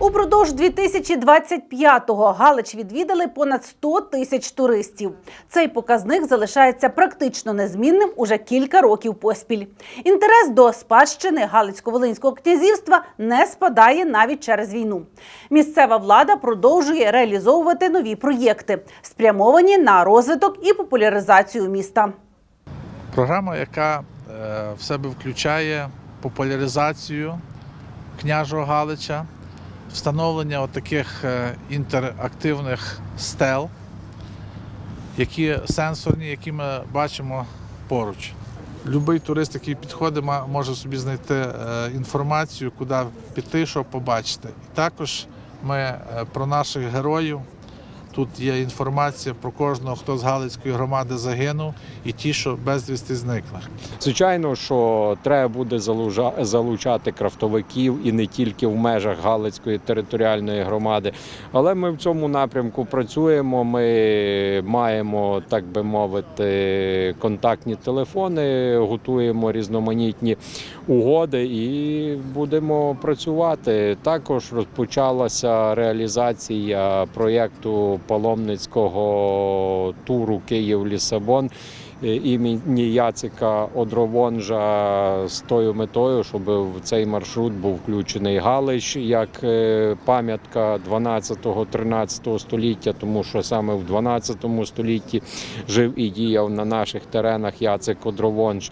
Упродовж 2025-го Галич відвідали понад 100 тисяч туристів. Цей показник залишається практично незмінним уже кілька років поспіль. Інтерес до спадщини Галицько-Волинського князівства не спадає навіть через війну. Місцева влада продовжує реалізовувати нові проєкти, спрямовані на розвиток і популяризацію міста. Програма, яка е, в себе включає популяризацію княжого Галича, встановлення таких інтерактивних стел, які сенсорні, які ми бачимо поруч. Любий турист, який підходить, може собі знайти е, інформацію, куди піти, що побачити. І також ми е, про наших героїв. Тут є інформація про кожного, хто з Галицької громади загинув, і ті, що безвісти зникли. Звичайно, що треба буде залучати крафтовиків і не тільки в межах Галицької територіальної громади. Але ми в цьому напрямку працюємо. Ми маємо, так би мовити, контактні телефони, готуємо різноманітні угоди і будемо працювати. Також розпочалася реалізація проєкту паломницького туру Київ-Лісабон імені Яцика Одровонжа з тою метою, щоб в цей маршрут був включений Галич як е, пам'ятка 12-13 століття, тому що саме в 12 столітті жив і діяв на наших теренах Яцик Одровонж.